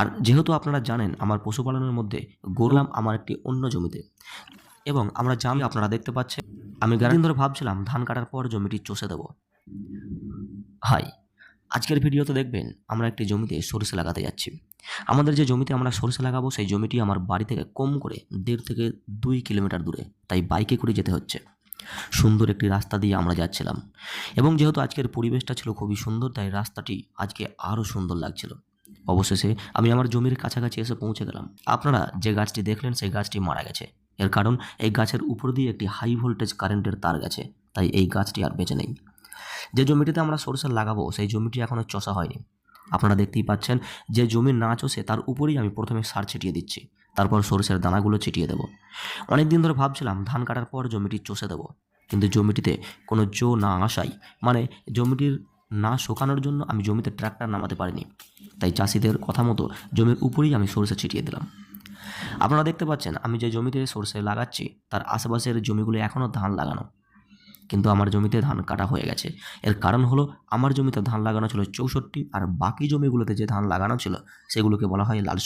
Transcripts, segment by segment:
আর যেহেতু আপনারা জানেন আমার পশুপালনের মধ্যে গরুলাম আমার একটি অন্য জমিতে এবং আমরা জানি আপনারা দেখতে পাচ্ছেন, আমি গাড়ি ধরে ভাবছিলাম ধান কাটার পর জমিটি চষে দেবো। হাই, আজকের ভিডিওতে দেখবেন আমরা একটি জমিতে সরিষা লাগাতে যাচ্ছি। আমাদের যে জমিতে আমরা সরিষা লাগাবো সেই জমিটি আমার বাড়ি থেকে কম করে দেড় থেকে দুই কিলোমিটার দূরে, তাই বাইকে করে যেতে হচ্ছে। সুন্দর একটি রাস্তা দিয়ে আমরা যাচ্ছিলাম এবং যেহেতু আজকের পরিবেশটা ছিল খুবই সুন্দর, তাই রাস্তাটি আজকে আরও সুন্দর লাগছিল। অবশেষে আমি আমার জমির কাছাকাছি এসে পৌঁছে গেলাম। আপনারা যে গাছটি দেখলেন, সেই গাছটি মারা গেছে। এর কারণ, এই গাছের উপর দিয়ে একটি হাই ভোল্টেজ কারেন্টের তার গেছে। তাই এই গাছটি আর বেঁচে নেই। যে জমিটিতে আমরা সরষে লাগাবো, সেই জমিটি এখনও চষা হয়নি। আপনারা দেখতেই পাচ্ছেন, যে জমি না চষে তার উপরেই আমি প্রথমে সার ছিটিয়ে দিচ্ছি। তারপর সরষের দানাগুলো ছিটিয়ে দেবো। অনেক দিন ধরে ভাবছিলাম, ধান কাটার পর জমিটি চষে দেবো। কিন্তু জমিটিতে কোনো জো না আসাই মানে জমিটির না শুকানোর জন্য আমি জমিতে ট্র্যাক্টর নামাতে পারিনি। তাই চাষিদের কথা মতো জমির উপরেই আমি সরষে ছিটিয়ে দিলাম। আপনারা দেখতে পাচ্ছেন, আমি যে জমিতে সরষে লাগাচ্ছি, তার আশেপাশের জমিগুলো এখনও ধান লাগানো। কিন্তু আমার জমিতে ধান কাটা হয়ে গেছে। এর কারণ হলো, আমার জমিতে ধান লাগানো ছিল চৌষট্টি, আর বাকি জমিগুলোতে যে ধান লাগানো ছিল, সেগুলোকে বলা হয় লাল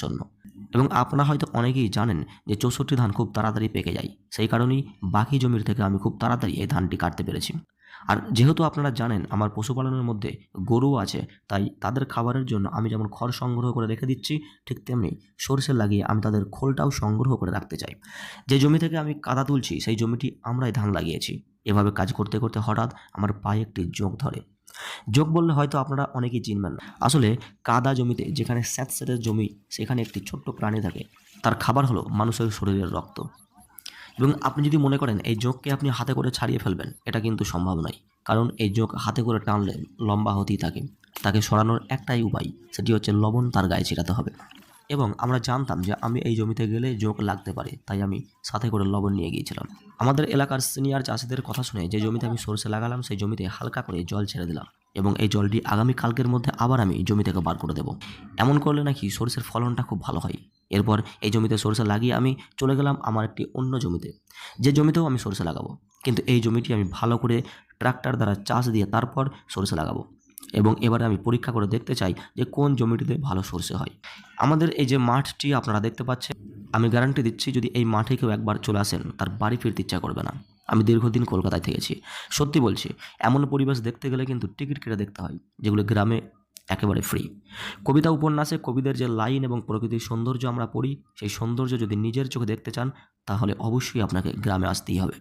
এবং আপনারা হয়তো অনেকেই জানেন যে চৌষট্টি ধান খুব তাড়াতাড়ি পেকে যায়। সেই কারণেই বাকি জমির থেকে আমি খুব তাড়াতাড়ি এই ধানটি কাটতে পেরেছি। আর যেহেতু আপনারা জানেন আমার পশুপালনের মধ্যে গরু আছে, তাই তাদের খাবারের জন্য আমি যেমন খড় সংগ্রহ করে রেখে দিচ্ছি, ঠিক তেমনি সরষে লাগিয়ে আমি তাদের খোলটাও সংগ্রহ করে রাখতে চাই। যে জমি থেকে আমি কাদা তুলছি, সেই জমিটি আমরাই ধান লাগিয়েছি। এভাবে কাজ করতে করতে হঠাৎ আমার পায়ে একটি যোগ ধরে। যোগ বললে হয়তো আপনারা অনেকেই চিনবেন না। আসলে কাদা জমিতে যেখানে স্যাঁতস্যাঁতের জমি, সেখানে একটি ছোট্ট প্রাণী থাকে। তার খাবার হলো মানুষের শরীরের রক্ত। এবং আপনি যদি মনে করেন এই যোগকে আপনি হাতে করে ছাড়িয়ে ফেলবেন, এটা কিন্তু সম্ভব নয়। কারণ এই যোগ হাতে করে টানলে লম্বা হতেই থাকে। তাকে সরানোর একটাই উপায়, সেটি হচ্ছে লবণ তার গায়ে ছিটাতে হবে। এবং আমরা জানতাম যে আমি এই জমিতে গেলে যোগ লাগতে পারে, তাই আমি সাথে করে লবণ নিয়ে গিয়েছিলাম। আমাদের এলাকার সিনিয়র চাষিদের কথা শুনে যে জমিতে আমি সরষে লাগালাম, সেই জমিতে হালকা করে জল ছেড়ে দিলাম। এবং এই জলটি আগামী কালকের মধ্যে আবার আমি জমি থেকে বার করে দেব। এমন করলে নাকি সরষের ফলনটা খুব ভালো হয়। এরপর এই জমিতে সরষে লাগিয়ে আমি চলে গেলাম আমার একটি অন্য জমিতে। যে জমিতেও আমি সরষে লাগাবো। কিন্তু এই জমিটি আমি ভালো করে ট্রাক্টর দ্বারা চাষ দিয়ে তারপর সরষে লাগাবো। এবং এবারে আমি পরীক্ষা করে দেখতে চাই যে কোন জমিটিতে ভালো সরষে হয়। আমাদের এই যে মাঠটি আপনারা দেখতে পাচ্ছেন, আমি গ্যারান্টি দিচ্ছি যদি এই মাঠে কেউ একবার চলে আসেন, তার বাড়ি ফিরতে ইচ্ছা করবে না। আমি দীর্ঘদিন কলকাতায় থেকেছি। সত্যি বলছি, এমন পরিবেশ দেখতে গেলে কিন্তু টিকিট কেটে দেখতে হয়, যেগুলো গ্রামে একেবারে ফ্রি কবিতা উপন্যাসে কবিদের যে লাইন এবং প্রকৃতির সৌন্দর্য আমরা পড়ি, সেই সৌন্দর্য যদি নিজের চোখে দেখতে চান, তাহলে অবশ্যই আপনাকে গ্রামে আসতেই হবে।